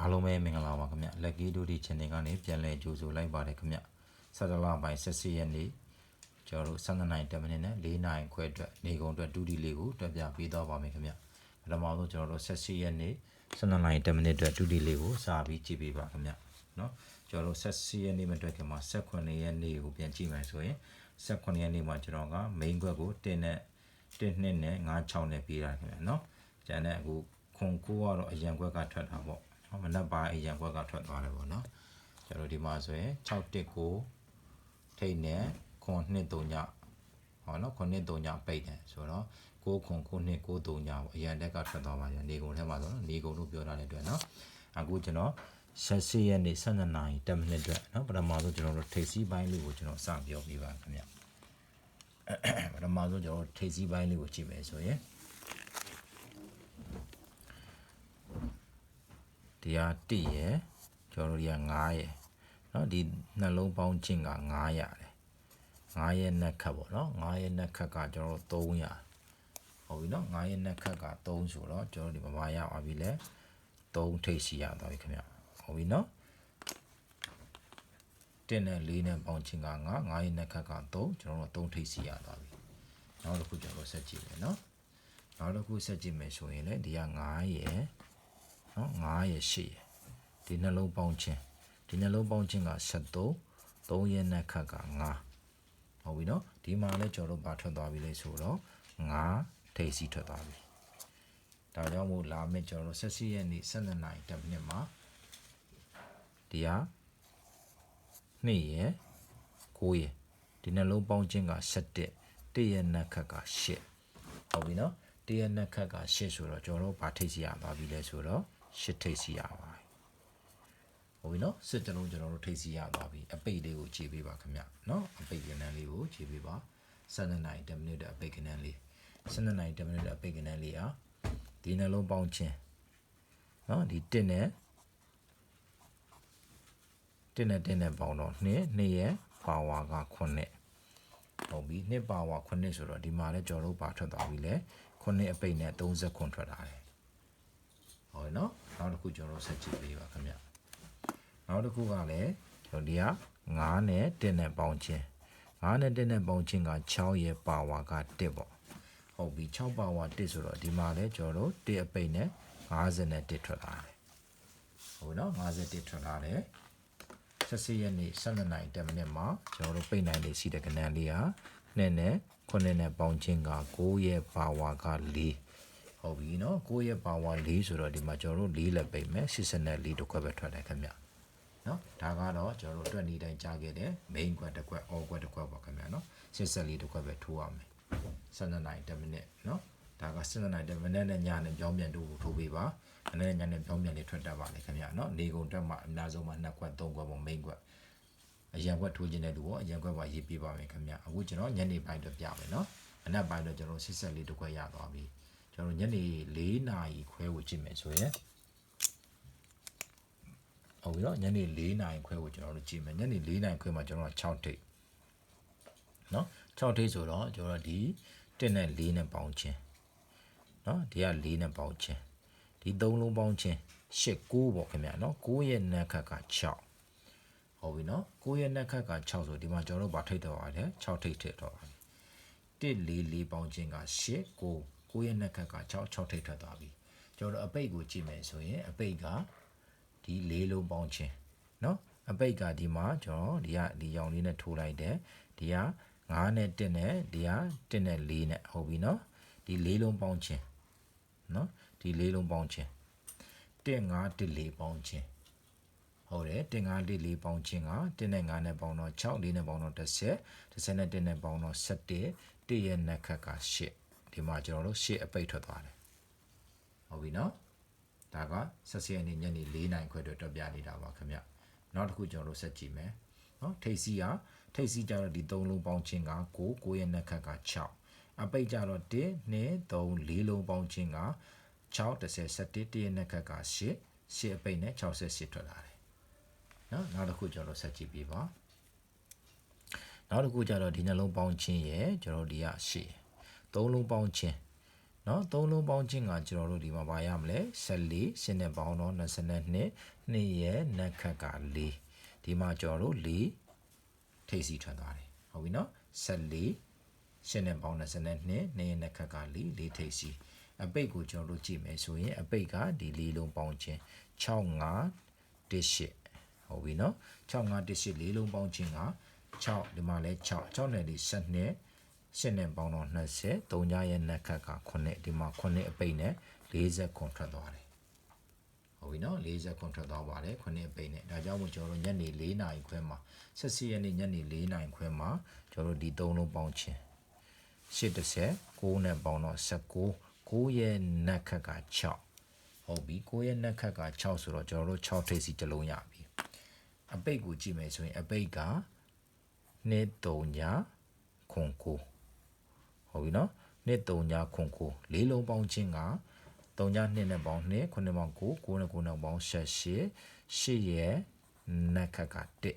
အားလုံးပဲမင်္ဂလာပါခင်ဗျလက်ကီဒူဒီ channel ကနေပြန်လည်ကြိုဆိုလိုက်ပါတယ်ခင်ဗျဆက်တလပိုင်း14ရက်နေ့ကျွန်တော်တို့12နိုင်10မိနစ်နဲ့4နိုင်ခွဲအတွက်နေကုန်အတွက်ဒူဒီလေးကိုတွက်ပြပေးတော့ပါမယ်ခင်ဗျပထမဆုံးကျွန်တော်တို့14ရက်နေ့12နိုင်10မိနစ်အတွက်ဒူဒီလေးကိုစာပြီးကြည့်ပေးပါခင်ဗျနော်ကျွန်တော်တို့14ရက်နေ့မတွက်ခင်မှာ18ရက်နေ့ကိုပြန်ကြည့်မယ်ဆိုရင်18ရက်နေ့မှာကျွန်တော်က main ခွက်ကို1နဲ့1နှစ်နဲ့5 6နဲ့ပေးတာခင်ဗျနော်ကျန်တဲ့အခုခွန်ကိုကတော့အရန်ခွက်ကထွက်တာပေါ့နော် မနက်ပိုင်းအရန်ခွက်ကထွက်သွားတယ်ပေါ့နော်ကျွန်တော်ဒီမှာဆိုရင်6တက်ကိုထိတ်နဲ့ခွန်နှစ်3ညဟောနော်ခွန်နှစ်3ညပိတ်တယ်ဆိုတော့6ခွန်9နှစ်9 3ညပေါ့အရန်တက်ကထွက်သွားပါပြန်နေကုန်ထဲမှာဆိုတော့နေကုန်လို့ပြောတာလည်းအတွက်နော်အခုကျွန်တော်ဆက်စီရက်နေ့12နာရီ10မိနစ်အတွက်နော်ပထမဆုံးကျွန်တော်တို့ထိတ်စီးပိုင်းလေးကိုကျွန်တော်စပြောပြပါခင်ဗျပထမဆုံးကျွန်တော်ထိတ်စီးပိုင်းလေးကိုကြည့်မယ်ဆိုရင် ဒီဟာ1ရယ်ကျွန်တော်တို့ဒီဟာ9ရယ်เนาะဒီနှလုံးပေါင်းချင်းက9ရတယ်9ရဲ့နှက်ခတ်ပေါ့เนาะ9ရဲ့နှက်ခတ်ကကျွန်တော်တို့300ဟုတ်ပြီเนาะ9ရဲ့နှက်ခတ်က3ဆိုတော့ကျွန်တော်တို့ဒီမှာရပါပြီလဲ3ထိပ်စီရသွားပြီခင်ဗျဟုတ်ပြီเนาะတင်းနဲ့လေးနဲ့ပေါင်းချင်းက9 9ရဲ့နှက်ခတ်က3ကျွန်တော်တို့3ထိပ်စီရသွားပြီနောက်တစ်ခုကျွန်တော်ဆက်ကြည့်မယ်เนาะနောက်တစ်ခုဆက်ကြည့်မယ်ဆိုရင်လည်းဒီက9ရယ် နော်9ရယ်8ရယ်ဒီနှလုံးပေါင်းခြင်းဒီနှလုံးပေါင်းခြင်းက73 3ရက်နဲ့ခတ်က9ဟုတ်ပြီနော်ဒီမှာလည်းကျွန်တော်တို့ပါထွက်သွားပြီလေဆိုတော့9ထိပ်စီထွက်သွားပြီဒါကြောင့်မို့လာမယ့်ကျွန်တော်တို့ဆက်စီရက်နေ့12နိုင်10မိနစ်မှာဒီဟာ2ရယ်9ရယ်ဒီနှလုံးပေါင်းခြင်းက7 1ရက်နဲ့ခတ်က8ဟုတ်ပြီနော်တရက်နဲ့ခက်ကရှစ်ဆိုတော့ကျွန်တော်တို့ဘာထိတ်စီရသွားပြီလဲဆိုတော့ ရှစ်ထိတ်စီရပါပြီဟုတ်ပြီနော်စစ်တလုံးကျွန်တော်တို့ထိတ်စီရသွားပြီအပိတ်လေးကိုခြေပေးပါခင်ဗျနော်အပိတ်ကဏ္ဍလေးကိုခြေပေးပါ12နိုင်10မိနစ်အပိတ်ကဏ္ဍလေး12နိုင်10မိနစ်အပိတ်ကဏ္ဍလေးอ่ะဒီနှလုံးပေါင်းခြင်းနော်ဒီ1နဲ့1နဲ့1နဲ့ပေါင်းတော့2 2ရဲ့ပါဝါက9ဟုတ်ပြီနှစ်ပါဝါ9ဆိုတော့ဒီမှာလည်းကျွန်တော်တို့ပါထွက်သွားပြီလေ9အပိတ်နဲ့30ခွန်ထွက်လာတယ် ဟုတ်ရနော်နောက်တစ်ခုကျွန်တော်တို့ဆက်ကြည့်ပေးပါခင်ဗျနောက်တစ်ခုကလည်းကျွန်တော်ဒီက9နဲ့1နဲ့ပေါင်းခြင်း9နဲ့1နဲ့ပေါင်းခြင်းက6ရဲ့ပါဝါက1ပေါ့ဟုတ်ပြီ6ပါဝါ1ဆိုတော့ဒီမှာလည်းကျွန်တော်တို့1အပိတ်နဲ့50နဲ့1ထွက်လာတယ်ဟုတ်နော်51ထွက်လာတယ်ဆက်စီရက်နေ့12နိုင်10မိနစ်မှာကျွန်တော်တို့ပိတ်နိုင်လေးရှိတဲ့ကဏ္ဍလေးဟာနဲ့နဲ့ခုနှစ်နဲ့ပေါင်းခြင်းက9ရဲ့ပါဝါက4 ဟုတ်ပြီနော်9ရဲ့ပါဝါ4ဆိုတော့ဒီမှာကျွန်တော်တို့4လက်ပိတ်မယ်84တစ်ခွက်ပဲထွက်တယ်ခင်ဗျနော်ဒါကတော့ကျွန်တော်တို့အတွက်နေတိုင်းကြားခဲ့တဲ့ main ခွက်တစ်ခွက် all ခွက်တစ်ခွက်ပါခင်ဗျနော်84တစ်ခွက်ပဲထိုးရမယ်12နိုင်10မိနစ်နော်ဒါက12နိုင်10မိနစ်နဲ့ညနဲ့ပြောင်းပြန်တို့ထိုးပေးပါအနေနဲ့ညနဲ့ပြောင်းပြန်လေးထွက်တတ်ပါလေခင်ဗျနော်နေကုန်တက်မှာအများဆုံးမှာ2ခွက်3ခွက်ပေါ့ main ခွက်အရန်ခွက်ထိုးခြင်းတဲ့လူပေါ့အရန်ခွက်ပါရေးပြပါမယ်ခင်ဗျအခုကျွန်တော်ညနေပိုင်းတော့ပြမယ်နော်အနက်ပိုင်းတော့ကျွန်တော်84တစ်ခွက်ရသွားပြီ ကျွန်တော်ညနေ4နာရီခွဲကိုကြည့်မယ်ဆိုရင်ဟုတ်ပြီနော်ညနေ4နာရီခွဲကိုကျွန်တော်တို့ကြည့်မယ်ညနေ4နာရီခွဲမှာကျွန်တော်6ထိပ်နော်6ထိပ်ဆိုတော့ကျွန်တော်ဒီ1နဲ့4နဲ့ပေါင်းခြင်းနော်ဒီက4နဲ့ပေါင်းခြင်းဒီ3လုံးပေါင်းခြင်း8 9ပေါ့ခင်ဗျာနော်9ရဲ့နက်ခတ်က6ဟုတ်ပြီနော်9ရဲ့နက်ခတ်က6ဆိုဒီမှာကျွန်တော်တို့ဗာထိတ်တော့ပါတယ်6ထိတ်ထိတ်တော့ပါတယ်1 4 4ပေါင်းခြင်းက8 9 9ရဲ့နက်ခတ်က6 6ထိတ်ထွက်သွားပြီကျွန်တော်တို့အပိတ်ကိုကြည့်မယ်ဆိုရင်အပိတ်ကဒီ၄လုံးပေါင်းခြင်းနော်အပိတ်ကဒီမှာကျွန်တော်ဒီကဒီရောင်လေးနဲ့ထိုးလိုက်တယ်ဒီက9နဲ့1နဲ့ဒီက1နဲ့4နဲ့ဟုတ်ပြီနော်ဒီ၄လုံးပေါင်းခြင်းနော်ဒီ၄လုံးပေါင်းခြင်း1 5 1 4ပေါင်းခြင်းဟုတ်တယ်တင်9လေးလေးပေါင်းခြင်းက1နဲ့9နဲ့ပေါင်းတော့6လေးနဲ့ပေါင်းတော့10 10နဲ့1နဲ့ပေါင်းတော့17 1ရဲ့နက်ခတ်က8 ဒီမှာကျွန်တော်တို့8အပိတ်ထွက်သွားတယ်ဟုတ်ပြီနော်ဒါကဆက်စီအနေညနေ4နိုင်ခွဲအတွက်တွက်ပြနေတာပါခင်ဗျနောက်တစ်ခုကျွန်တော်တို့ဆက်ကြည့်မယ်နော်ထိပ်စီကထိပ်စီကြတော့ဒီ3လုံးပေါင်းခြင်းက9 9ရဲ့နက်ခတ်က6အပိတ်ကြတော့1 2 3 4လုံးပေါင်းခြင်းက6 10 17 1ရဲ့နက်ခတ်က8 8အပိတ်နဲ့68ထွက်လာတယ်နော်နောက်တစ်ခုကျွန်တော်ဆက်ကြည့်ပြပါနောက်တစ်ခုကျတော့ဒီနှလုံးပေါင်းခြင်းရယ်ကျွန်တော်ဒီကရှေ့ သုံးလုံးပေါင်းခြင်းနော်သုံးလုံးပေါင်းခြင်းကကျွန်တော်တို့ဒီမှာပါရမလဲ14ရှင်းနဲ့ပေါင်းတော့22နှစ်ရဲ့နက်ခက်က4ဒီမှာကျွန်တော်တို့4ထိပ်စီထွက်သွားတယ်ဟုတ်ပြီနော်14ရှင်းနဲ့ပေါင်း22နှစ်ရဲ့နက်ခက်က4 4ထိပ်စီအပိတ်ကိုကျွန်တော်တို့ကြည့်မယ်ဆိုရင်အပိတ်ကဒီ၄လုံးပေါင်းခြင်း65 18ဟုတ်ပြီနော်65 18လေးလုံးပေါင်းခြင်းက6ဒီမှာလဲ6 6နဲ့ဒီ 12 8နဲ့ပေါင်းတော့20 3ညရဲ့နက်ခက်က9ဒီမှာ9အပိတ်နဲ့40ခွန်ထွက်သွားတယ်ဟုတ်ပြီနော်40ခွန်ထွက်သွားပါတယ်9အပိတ်နဲ့ဒါကြောင့်မို့ကျွန်တော်တို့ညနေ4နာရီခွဲမှာ14ရက်နေ့ညနေ4နာရီခွဲမှာကျွန်တော်တို့ဒီ3လုံးပေါင်းခြင်း80 9နဲ့ပေါင်းတော့19 9ရဲ့နက်ခက်က6ဟုတ်ပြီ9ရဲ့နက်ခက်က6ဆိုတော့ကျွန်တော်တို့6ထိပ်စီတစ်လုံးရပြီအပိတ်ကိုကြည့်မယ်ဆိုရင်အပိတ်က2 3ညခွန်9 ဟုတ်ပြီနော်နှစ်3ညခွန်9လေးလုံးပေါင်းခြင်းက3ည2နဲ့ပေါင်း2 9ပေါင်း9 9နဲ့9နဲ့ပေါင်း18 8ရဲ့နက်ခက်က1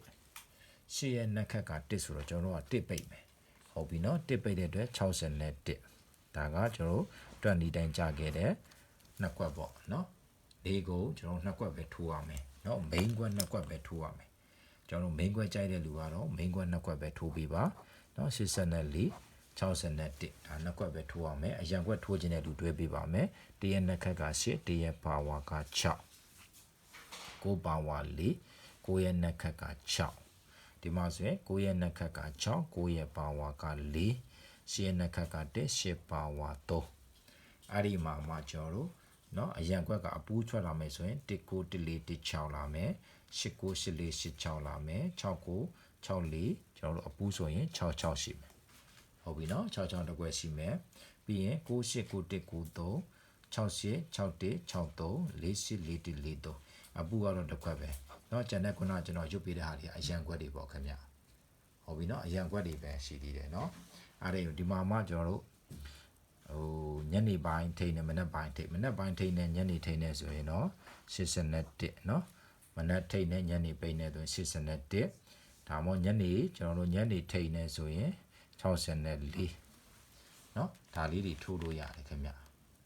8ရဲ့နက်ခက်က1ဆိုတော့ကျွန်တော်တို့က1ပိတ်မယ်ဟုတ်ပြီနော်1ပိတ်တဲ့အတွက်60နဲ့1ဒါကကျွန်တော်တို့တွက်နီတိုင်းကြာခဲ့တဲ့နှစ်ကွက်ပေါ့နော်လေးကိုကျွန်တော်နှစ်ကွက်ပဲထိုးရမယ်နော် main ကွက်နှစ်ကွက်ပဲထိုးရမယ်ကျွန်တော်တို့ main ကွက်ကြိုက်တဲ့လူကတော့ main ကွက်နှစ်ကွက်ပဲထိုးပေးပါနော်84 61ဒါနှစ်ကွက်ပဲထိုးရမယ်အရန်ကွက်ထိုးခြင်းတဲ့လူတွဲပေးပါမယ်တရက်နှစ်ခက်က8တရက်ပါဝါက6ကိုပါဝါ4ကိုရဲ့နှစ်ခက်က6ဒီမှာဆိုရင်ကိုရဲ့နှစ်ခက်က6ကိုရဲ့ပါဝါက4ရှင်းနှစ်ခက်က1 8ပါဝါ3အဲ့ဒီမှာမှကျွန်တော်တို့เนาะအရန်ကွက်ကအပူးထွက်လာမယ်ဆိုရင်1ကို1 4 1 6လာမယ်8ကို8 4 8 6လာမယ်6ကို6 4ကျွန်တော်တို့အပူးဆိုရင်6 6ရှိမယ် ဟုတ်ပြီနော်6 6တစ်ခွက်ရှိမယ်ပြီးရင်9 8 9 1 9 3 68 61 63 48 41 43အပူကတော့တစ်ခွက်ပဲเนาะကျန်တဲ့ခုနကကျွန်တော်ရုပ်ပေးတဲ့ဟာတွေအရန်ခွက်တွေပေါ့ခင်ဗျဟုတ်ပြီနော်အရန်ခွက်တွေပဲရှိသေးတယ်เนาะအဲ့ဒါဒီမှာမှကျွန်တော်တို့ဟိုညနေပိုင်းထိနေမနက်ပိုင်းထိမနက်ပိုင်းထိနေညနေထိနေဆိုရင်တော့81เนาะမနက်ထိနေညနေပိနေဆိုရင်81ဒါမှမဟုတ်ညနေကျွန်တော်တို့ညနေထိနေဆိုရင် 64เนาะဒါလေးတွေထိုးလို့ရတယ်ခင်ဗျ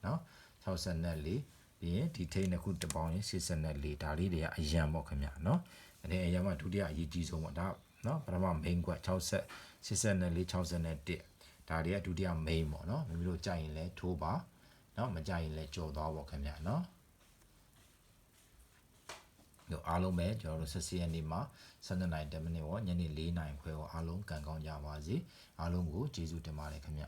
เนาะ64ပြီးရင်ဒီထိန်းတစ်ခုတစ်ပေါင်းရင်84ဒါလေးတွေကအရန်ပေါ့ခင်ဗျเนาะအဲ့ဒီအရန်ကဒုတိယအရေးကြီးဆုံးပေါ့ဒါเนาะပထမ main ကွက်60 84 61ဒါတွေကဒုတိယ main ပေါ့เนาะမိမိတို့ကြိုက်ရင်လည်းထိုးပါเนาะမကြိုက်ရင်လည်းကြော်သွားပေါ့ခင်ဗျเนาะ တို့အားလုံးပဲကျွန်တော်တို့ဆက်စီရက်နေ့မှာ12နိုင်10မိနစ်ရောညနေ4နိုင်ခွဲရောအားလုံးကန်ကောင်းကြပါစေအားလုံးကိုကျေးဇူးတင်ပါတယ်ခင်ဗျ